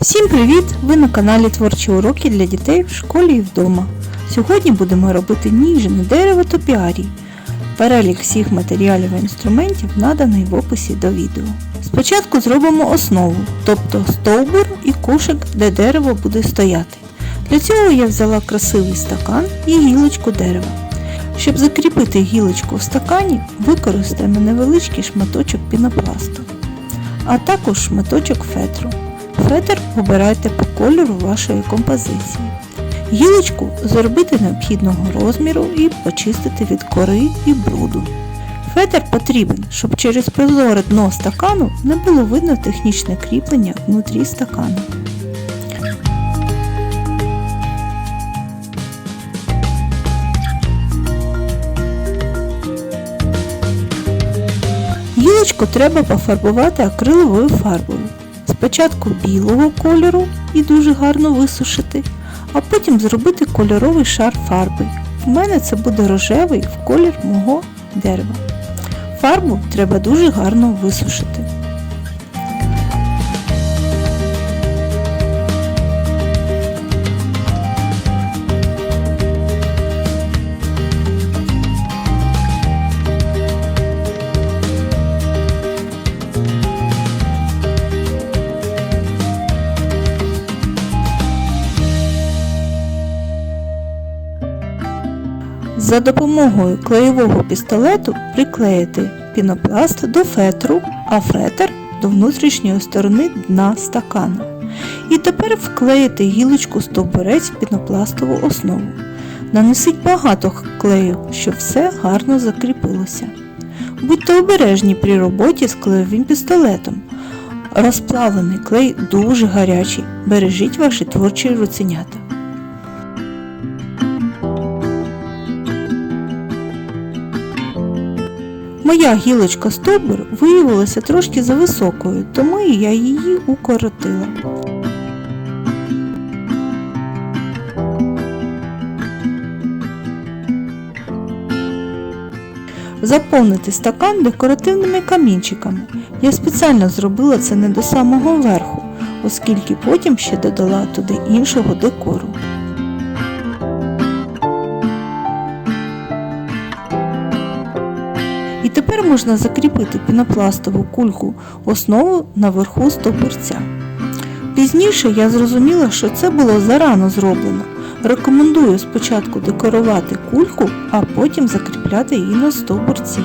Всім привіт! Ви на каналі Творчі уроки для дітей в школі і вдома. Сьогодні будемо робити ніжне дерево топіарій. Перелік всіх матеріалів і інструментів наданий в описі до відео. Спочатку зробимо основу, тобто стовбур і кошик, де дерево буде стояти. Для цього я взяла красивий стакан і гілочку дерева. Щоб закріпити гілочку в стакані, використаємо невеличкий шматочок пінопласту, а також шматочок фетру. Фетр обирайте по кольору вашої композиції. Гілочку зробити необхідного розміру і почистити від кори і бруду. Фетр потрібен, щоб через прозоре дно стакану не було видно технічне кріплення внутрі стакану. Гілочку треба пофарбувати акриловою фарбою. Спочатку білого кольору і дуже гарно висушити, а потім зробити кольоровий шар фарби. У мене це буде рожевий в колір мого дерева. Фарбу треба дуже гарно висушити. За допомогою клеєвого пістолету приклеїти пінопласт до фетру, а фетр до внутрішньої сторони дна стакана. І тепер вклеїти гілочку стовбурець в пінопластову основу. Нанесіть багато клею, щоб все гарно закріпилося. Будьте обережні при роботі з клеєвим пістолетом. Розплавлений клей дуже гарячий. Бережіть ваші творчі руценята. Моя гілочка стовбур виявилася трошки зависокою, тому я її укоротила. Заповнити стакан декоративними камінчиками. Я спеціально зробила це не до самого верху, оскільки потім ще додала туди іншого декору. Тепер можна закріпити пінопластову кульку основу наверху стовбурця. Пізніше я зрозуміла, що це було зарано зроблено. Рекомендую спочатку декорувати кульку, а потім закріпляти її на стовбурці.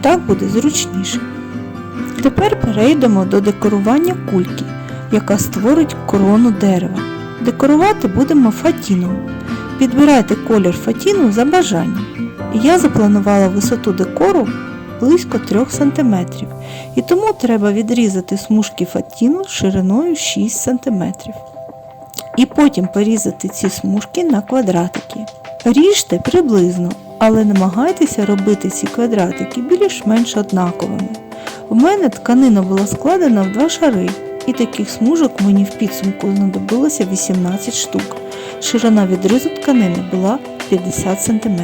Так буде зручніше. Тепер перейдемо до декорування кульки, яка створить корону дерева. Декорувати будемо фатіном. Підбирайте колір фатіну за бажанням. Я запланувала висоту декору близько 3 см, і тому треба відрізати смужки фатіну шириною 6 см. І потім порізати ці смужки на квадратики. Ріжте приблизно, але намагайтеся робити ці квадратики більш-менш однаковими. У мене тканина була складена в два шари, і таких смужок мені в підсумку знадобилося 18 штук. Ширина відрізу тканини була 50 см.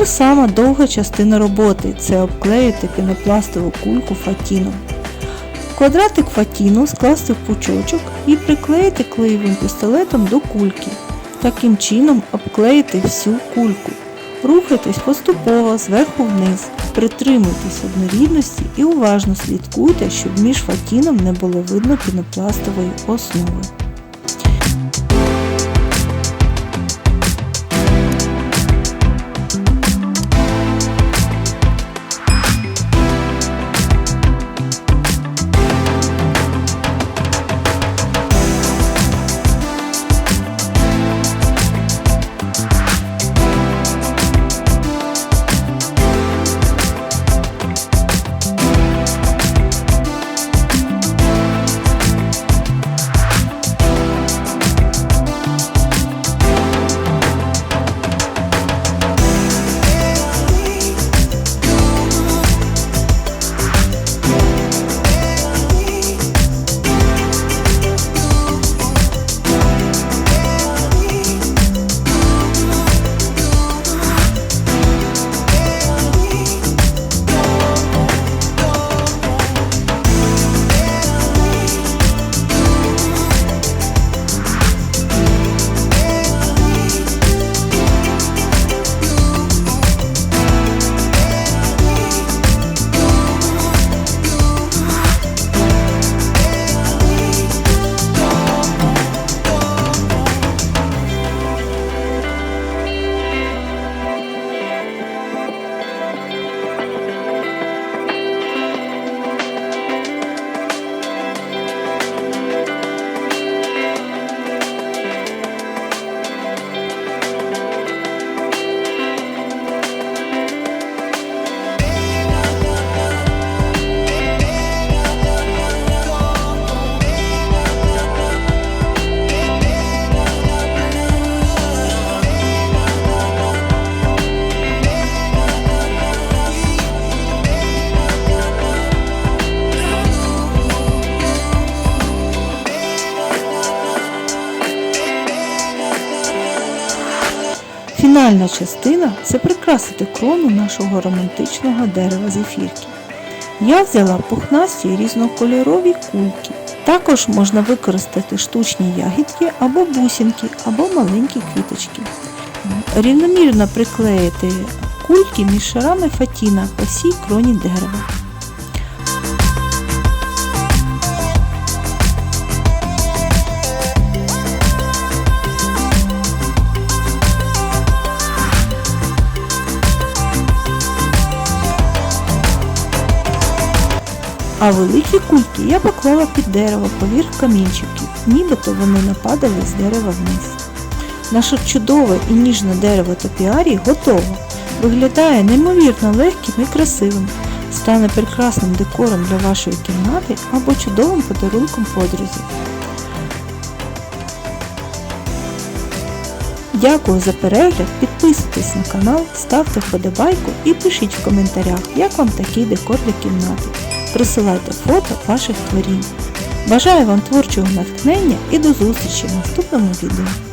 Тепер сама довга частина роботи це обклеїти пінопластову кульку фатіном. Квадратик фатіну скласти в пучочок і приклеїти клеєвим пістолетом до кульки. Таким чином обклеїти всю кульку. Рухайтесь поступово зверху вниз, притримуйтесь однорідності і уважно слідкуйте, щоб між фатіном не було видно пінопластової основи. Фінальна частина це прикрасити крону нашого романтичного дерева зефірки. Я взяла пухнасті різнокольорові кульки. Також можна використати штучні ягідки або бусинки, або маленькі квіточки. Рівномірно приклеїти кульки між шарами фатіна по всій кроні дерева. А великі кульки я поклала під дерево поверх камінчиків, нібито вони нападали з дерева вниз. Наше чудове і ніжне дерево топіарій готово. Виглядає неймовірно легким і красивим. Стане прекрасним декором для вашої кімнати або чудовим подарунком подрузі. Дякую за перегляд, підписуйтесь на канал, ставте вподобайку і пишіть в коментарях, як вам такий декор для кімнати. Присилайте фото ваших творінь. Бажаю вам творчого натхнення і до зустрічі в наступному відео.